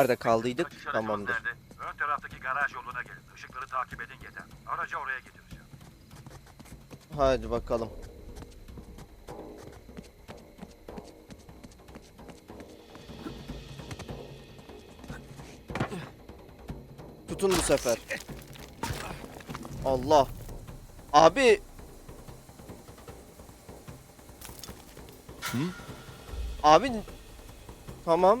Nerede kaldıydık? Tamamdır. nerede? Ön taraftaki garaj yoluna gelin. Işıkları takip edin yeter. Aracı oraya getireceğim. Hadi bakalım. Tutun bu sefer. Allah. Abi. Abi. Tamam.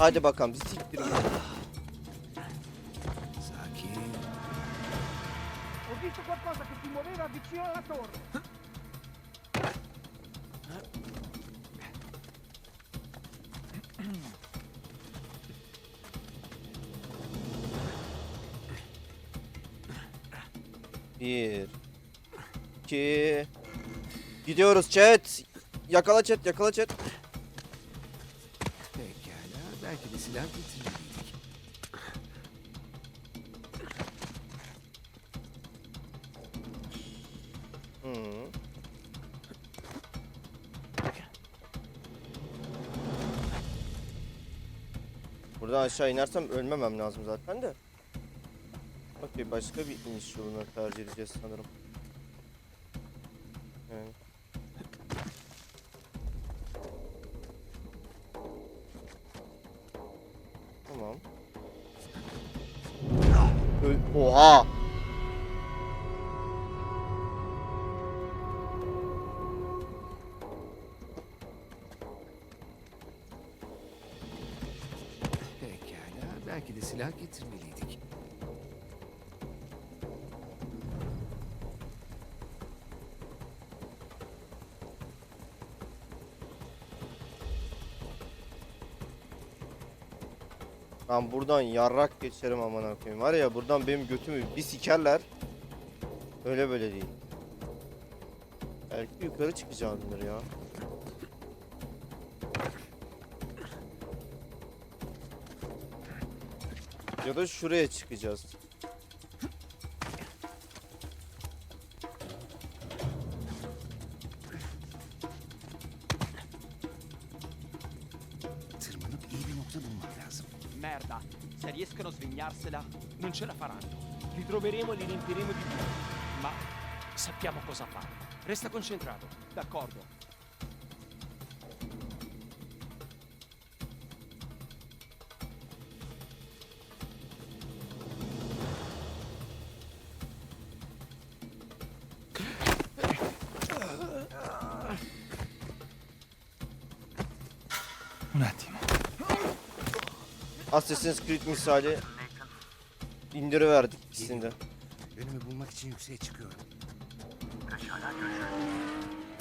Hadi bakalım siktir. git. Sakin. Ho visto qualcosa che si muoveva vicino alla torre. Bir. iki, Gidiyoruz chat. Yakala chat yakala chat. Silah getirmeliydik. Hı. Buradan aşağı inersem ölmemem lazım zaten de. Okey başka bir iniş yolunu tercih edeceğiz sanırım. Getirmeliydik. Ben buradan yarrak geçerim aman koyayım. Var ya buradan benim götümü bir sikerler. Öyle böyle değil. Belki yukarı çıkacağımdır ya. Ya da şuraya çıkacağız. Tırmanıp iyi bir nokta bulmak lazım. Merda! Se riescono a svignarsela, non ce la faranno. Li troveremo e li riempiremo di più. Ma sappiamo cosa fare. Resta concentrato. D'accordo. Assassin's Creed misali indiriverdik ikisini de. Önümü bulmak için yükseğe çıkıyorum.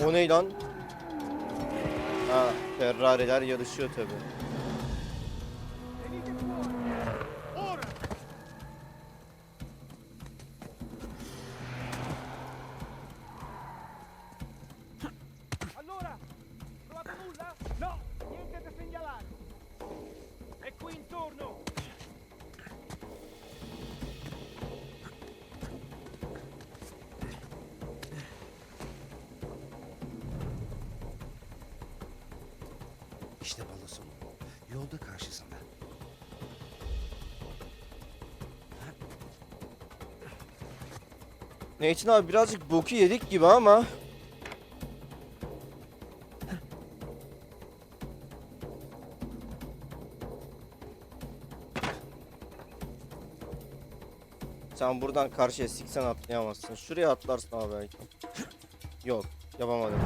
O ne lan? Ha, Ferrari'ler yarışıyor tabi. İşte balosun. Yolda karşısında. Nathan abi birazcık boku yedik gibi ama. Sen buradan karşıya siksen atlayamazsın. Şuraya atlarsın abi belki. Yok, yapamadım.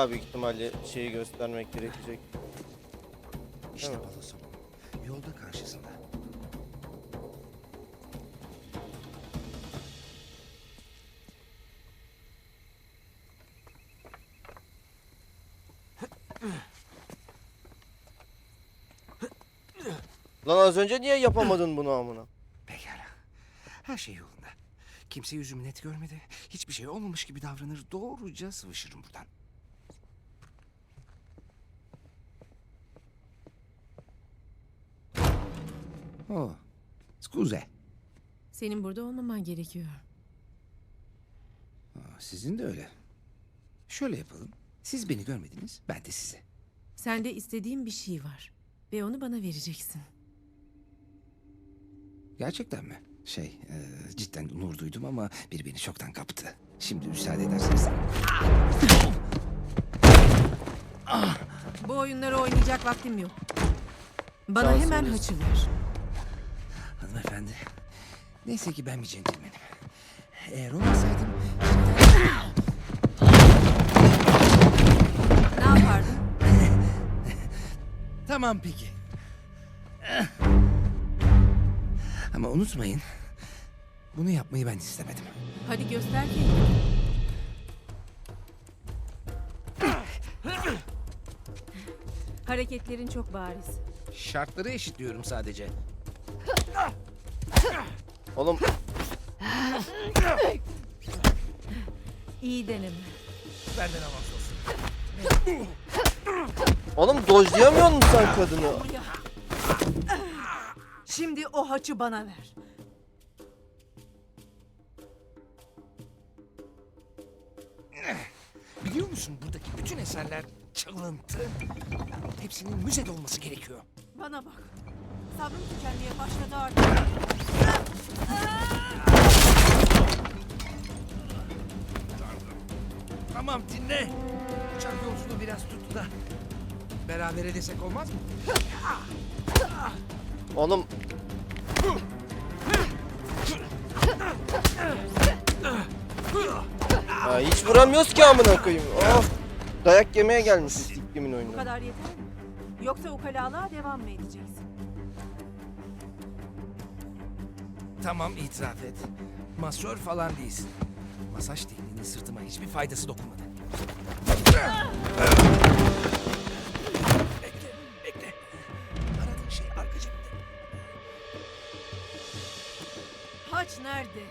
Daha büyük ihtimalle şeyi göstermek gerekecek. İşte Evet. balo salonu. Yolda karşısında. Lan az önce niye yapamadın bunu amına? Pekala. Her şey yolunda. Kimse yüzümü net görmedi. Hiçbir şey olmamış gibi davranır. Doğruca sıvışırım buradan. Oh. Scuze. Senin burada olmaman gerekiyor. Aa, sizin de öyle. Şöyle yapalım. Siz beni görmediniz, ben de sizi. Sende istediğim bir şey var. Ve onu bana vereceksin. Gerçekten mi? Şey, e, cidden onur duydum ama biri beni çoktan kaptı. Şimdi müsaade ederseniz. Bu oyunları oynayacak vaktim yok. Bana hemen haçı ver. Hanımefendi, neyse ki ben bir centilmenim. Eğer olmasaydım Ne yapardın? Tamam peki. Ama unutmayın. Bunu yapmayı ben istemedim. Hadi göster kendini. Hareketlerin çok bariz. Şartları eşitliyorum sadece. Oğlum İyi deneme. Benden avans olsun. oğlum dojlayamıyor musun sen kadını? Şimdi o haçı bana ver. Biliyor musun buradaki bütün eserler çalıntı. Hepsinin müzede olması gerekiyor. Bana bak. Sabrım tükenmeye başladı artık. Tamam dinle. Uçak yolculuğu biraz tuttu da. Berabere desek olmaz mı? Oğlum ya hiç vuramıyoruz ki amına koyayım. Of. Dayak yemeye gelmişiz siktimin Bu oyunu. kadar yeter mi? Yoksa ukalalığa devam mı edeceksin? Tamam itiraf et. Masör falan değilsin. Masaj tekniğinin sırtıma hiçbir faydası dokunmadı. Bekle, bekle. Aradığın şey arka cebimde. Nerede?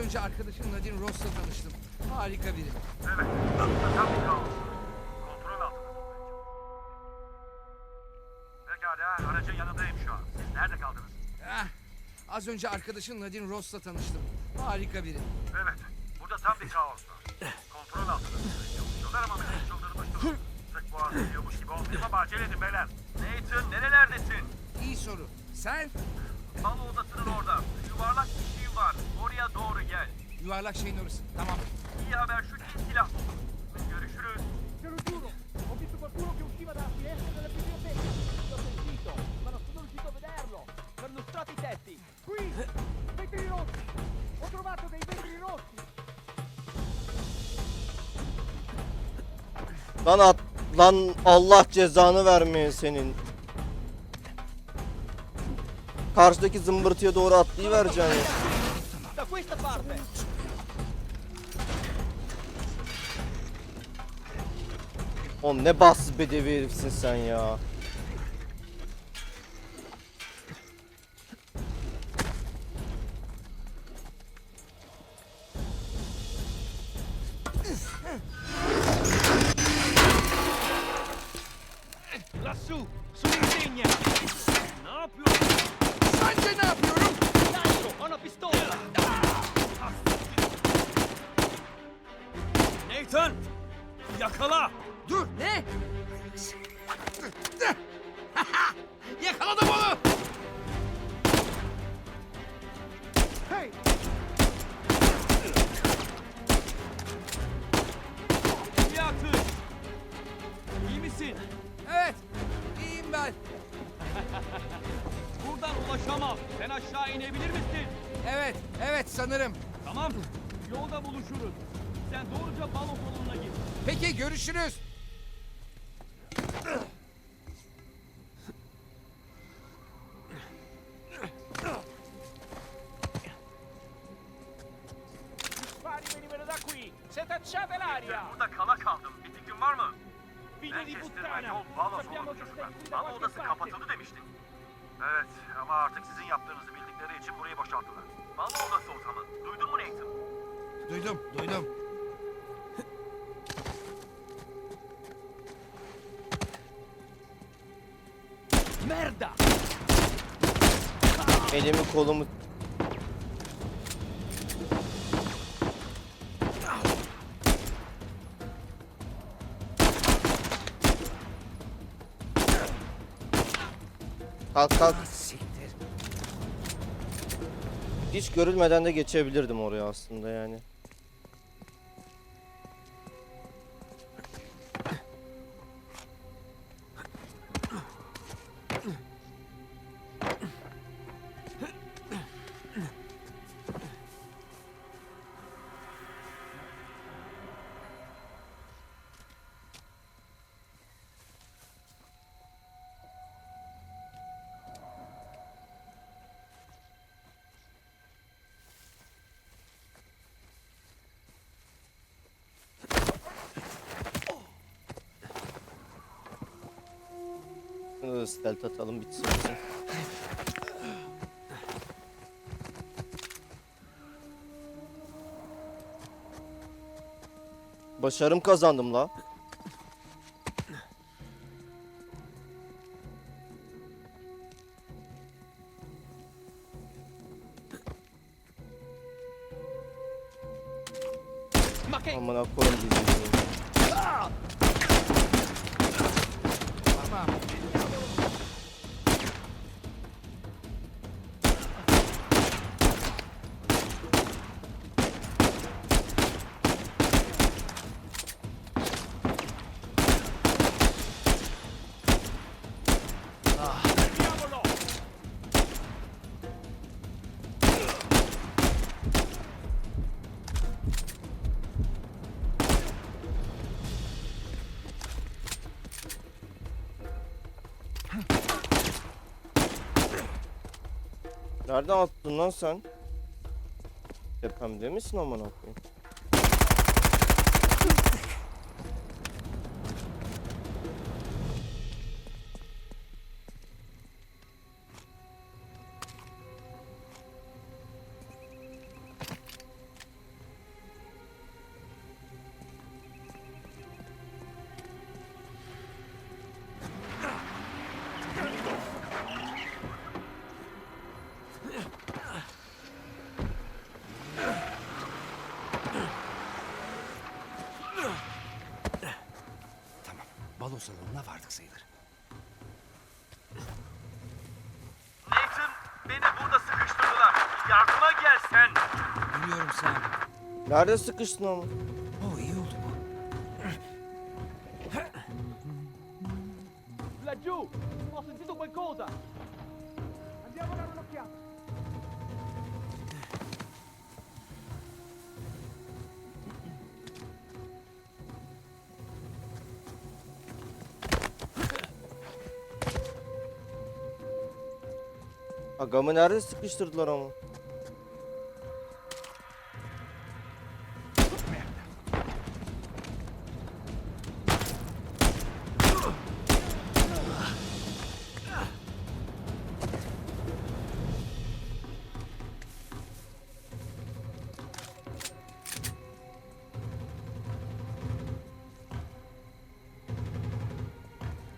Önce arkadaşım Nadine Ross'la tanıştım. Harika biri. Evet, tam bir kaos. Kontrol altında tutmaya çalışıyorum. Pekala, aracın yanındayım şu an. Siz nerede kaldınız? Ah, az önce arkadaşım Nadine Ross'la tanıştım. Harika biri. Evet, burada tam bir kaos var. Kontrol altında tutmaya çalışıyorlar ama beni çıldırmış durumda. Sık boğaz ediyormuş gibi olmayayım ama acele edin beyler. Nathan, nerelerdesin? İyi soru. Sen Balo odasının orada. Yuvarlak bir Oraya doğru gel. yuvarlak şeyin orası. Tamam. İyi haber şu ki silah buldum. Görüşürüz. Ho visto qualcuno che usciva dalla finestra della biblioteca. L'ho sentito, ma non sono riuscito a vederlo. Perlustrati i tetti. Qui, vetri rossi. Ho trovato dei vetri rossi. Lan at lan Allah cezanı vermeye senin. Karşıdaki zımbırtıya doğru atlayıvereceksin ya. Questa parte. Oğlum ne bassız bedevi herifsin sen ya. Sonu che çocuklar. qualche odası kapatıldı demiştin. Evet ama artık sizin yaptığınızı bildikleri için burayı boşalttılar. Balo odası ortamı. Duydun mu Nathan? Duydum, duydum. Merda! Elimi kolumu Kalk kalk. Ah. Hiç görülmeden de geçebilirdim oraya aslında yani. Stealth atalım bitsin bizim. Başarım kazandım la. Amına koyayım bizi. Tamam. Nereden attın lan sen? Tepemde misin amına koyayım? Beni burada sıkıştırdılar. Yardıma gelsen. Biliyorum sen. Nerede sıkıştın ama? Oh iyi oldu bu. Laggiù! Ho sentito qualcosa! Andiamo a dare un'occhiata! Agamı nerede sıkıştırdılar ama?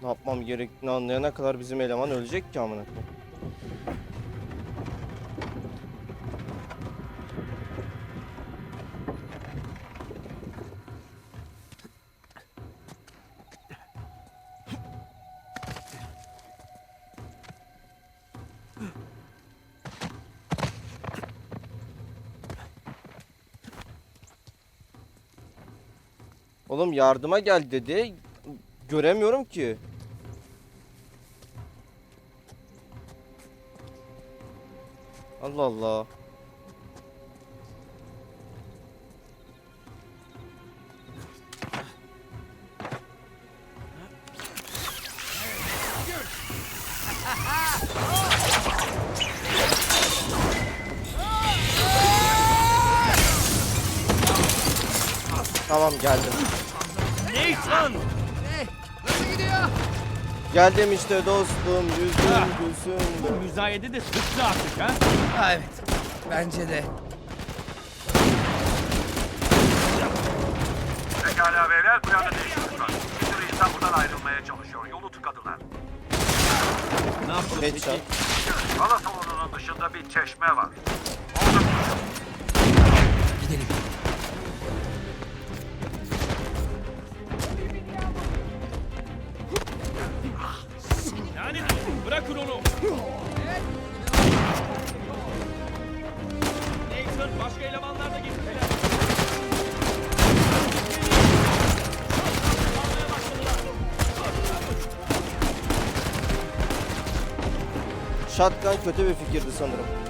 Ne yapmam gerektiğini anlayana kadar bizim eleman ölecek ki amına. Yardıma gel dedi. göremiyorum ki. Allah Allah. Tamam geldim. Nathan! Geldim işte dostum. Yüzüm Ah. gülsün. Bu müzayede de sıktı artık ha. Ha, evet. Bence de. Pekala beyler planı değiştirmişler. Bir sürü insan buradan ayrılmaya çalışıyor. Yolu tıkadılar. Ne Headshot. peki? Hala salonunun dışında bir çeşme var. Shotgun kötü bir fikirdi sanırım.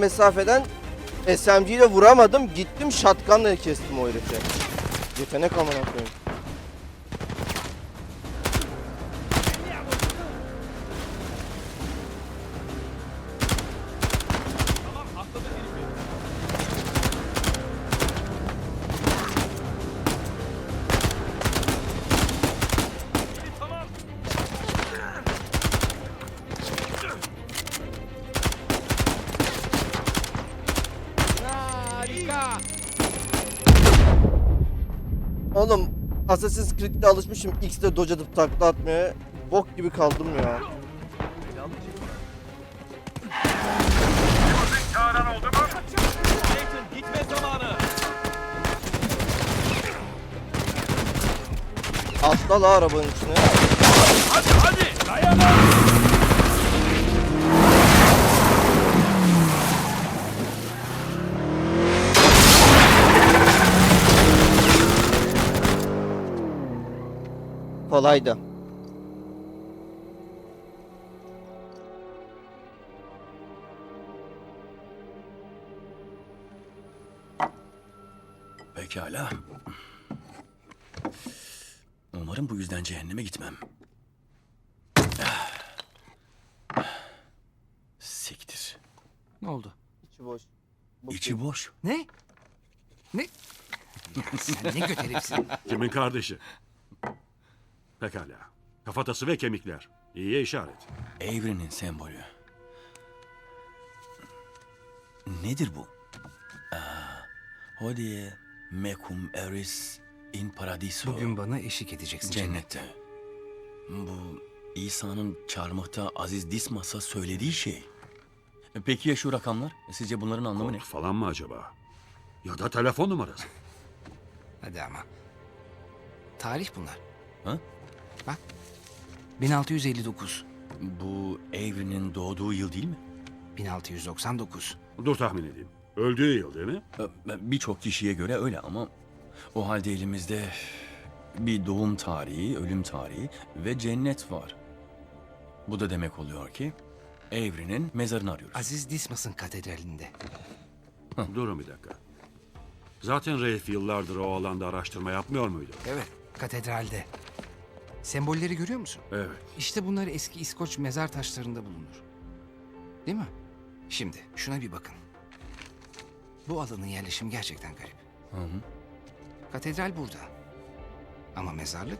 Mesafeden SMG ile vuramadım. Gittim shotgunla kestim o herifi. Yetenek amına koyayım. Assassin's Creed'de alışmışım X'de dodge atıp takla atmaya. Bok gibi kaldım ya. Atla la arabanın içine. Hadi hadi dayanın. Kolaydı. Pekala. Umarım bu yüzden cehenneme gitmem. Siktir. Ne oldu? İçi boş. Bu İçi boş. Ne? Ne? Ya sen ne göt herifsin. Kimin kardeşi? Pekala. Kafatası ve kemikler. İyiye işaret. Evrenin sembolü. Nedir bu? Aa, hodie mecum eris in paradiso. Bugün bana eşlik edeceksin cennette. Bu İsa'nın çarmıhta Aziz Dismas'a söylediği şey. Peki ya şu rakamlar? Sizce bunların anlamı ne? Kod falan mı acaba? Ya da telefon numarası. Hadi ama. Tarih bunlar. Ha? Bak. 1659. Bu Avery'nin doğduğu yıl değil mi? 1699. Dur tahmin edeyim. Öldüğü yıl değil mi? Birçok kişiye göre öyle ama o halde elimizde bir doğum tarihi, ölüm tarihi ve cennet var. Bu da demek oluyor ki Avery'nin mezarını arıyoruz. Aziz Dismas'ın katedralinde. Durun bir dakika. Zaten Rafe yıllardır o alanda araştırma yapmıyor muydu? Evet, katedralde. Sembolleri görüyor musun? Evet. İşte bunlar eski İskoç mezar taşlarında bulunur. Değil mi? Şimdi şuna bir bakın. Bu alanın yerleşimi gerçekten garip. Hı hı. Katedral burada. Ama mezarlık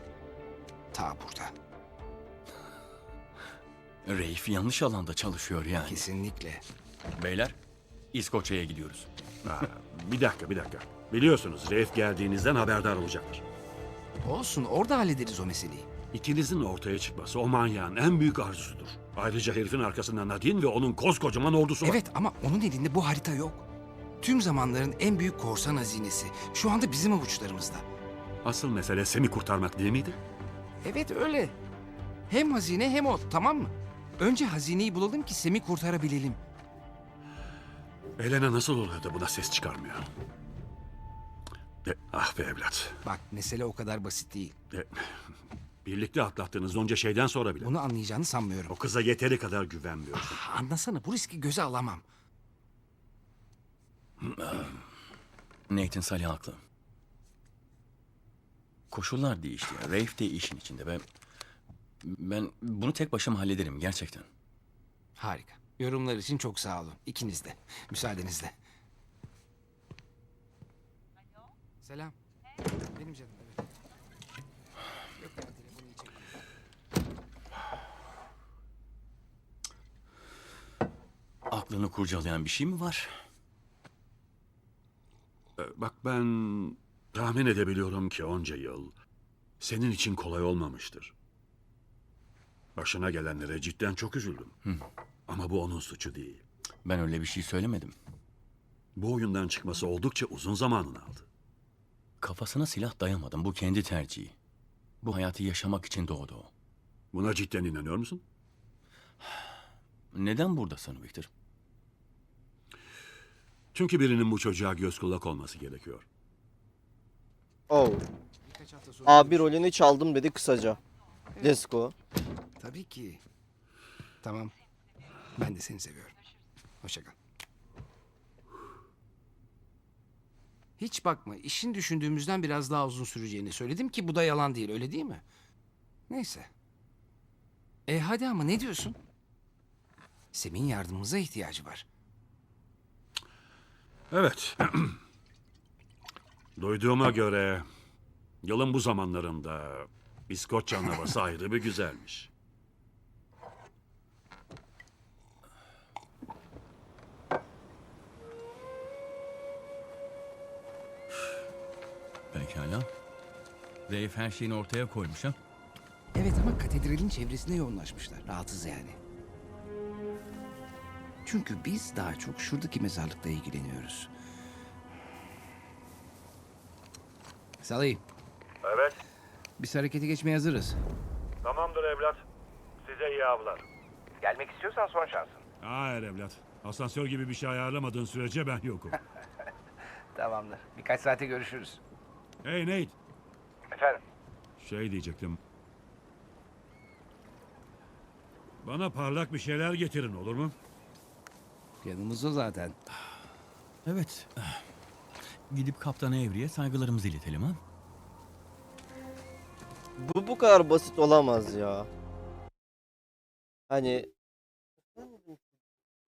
ta burada. Rafe yanlış alanda çalışıyor yani. Kesinlikle. Beyler, İskoçya'ya gidiyoruz. Ha, bir dakika bir dakika. Biliyorsunuz Rafe geldiğinizden haberdar olacaktır. Olsun orada hallederiz o meseleyi. İkinizin ortaya çıkması o manyağın en büyük arzusudur. Ayrıca herifin arkasında Nadine ve onun koskocaman ordusu var. Evet ama onun elinde bu harita yok. Tüm zamanların en büyük korsan hazinesi. Şu anda bizim avuçlarımızda. Asıl mesele Sem'i kurtarmak değil miydi? Evet öyle. Hem hazine hem o tamam mı? Önce hazineyi bulalım ki Sem'i kurtarabilelim. Elena nasıl oluyor da buna ses çıkarmıyor? E, ah be evlat. Bak mesele o kadar basit değil. E, birlikte atlattığınız onca şeyden sonra bile. Bunu anlayacağını sanmıyorum. O kıza yeteri kadar güvenmiyorsun. Anlasana bu riski göze alamam. Nathan Salih haklı. Koşullar değişti. Rafe de işin içinde ve ben bunu tek başıma hallederim gerçekten. Harika. Yorumlar için çok sağ olun. İkiniz de. Müsaadenizle. Selam. Benim canım evet. Yok ya telefonu hiç çekmedim. Aklını kurcalayan bir şey mi var? E, Bak ben tahmin edebiliyorum ki onca yıl senin için kolay olmamıştır. Başına gelenlere cidden çok üzüldüm. Ama bu onun suçu değil. Ben öyle bir şey söylemedim. Bu oyundan çıkması oldukça uzun zamanını aldı. Kafasına silah dayamadım. Bu kendi tercihi. Bu hayatı yaşamak için doğdu o. Buna cidden inanıyor musun? Neden buradasın Victor? Çünkü birinin bu çocuğa göz kulak olması gerekiyor. Oh. Abi rolünü çaldım dedi kısaca. Let's go. Tabii ki. Tamam. Ben de seni seviyorum. Hoşça Hiç bakma. işin düşündüğümüzden biraz daha uzun süreceğini söyledim ki bu da yalan değil. Öyle değil mi? Neyse. E hadi ama ne diyorsun? Sem'in yardımımıza ihtiyacı var. Evet. Duyduğuma göre yılın bu zamanlarında İskoçya'nın havası ayrı bir güzelmiş. Pekala. Rafe her şeyini ortaya koymuş ha? Evet ama katedralin çevresine yoğunlaşmışlar. Rahatsız yani. Çünkü biz daha çok şuradaki mezarlıkla ilgileniyoruz. Salih, Evet. biz harekete geçmeye hazırız. Tamamdır evlat. Size iyi avlar. Gelmek istiyorsan son şansın. Hayır evlat. Asansör gibi bir şey ayarlamadığın sürece ben yokum. Tamamdır. Birkaç saate görüşürüz. Hey Nate. Efendim? Şey diyecektim. Bana parlak bir şeyler getirin olur mu? Yanımızda zaten. Evet. Gidip Kaptan Avery'e saygılarımızı iletelim ha? Bu bu kadar basit olamaz ya. Hani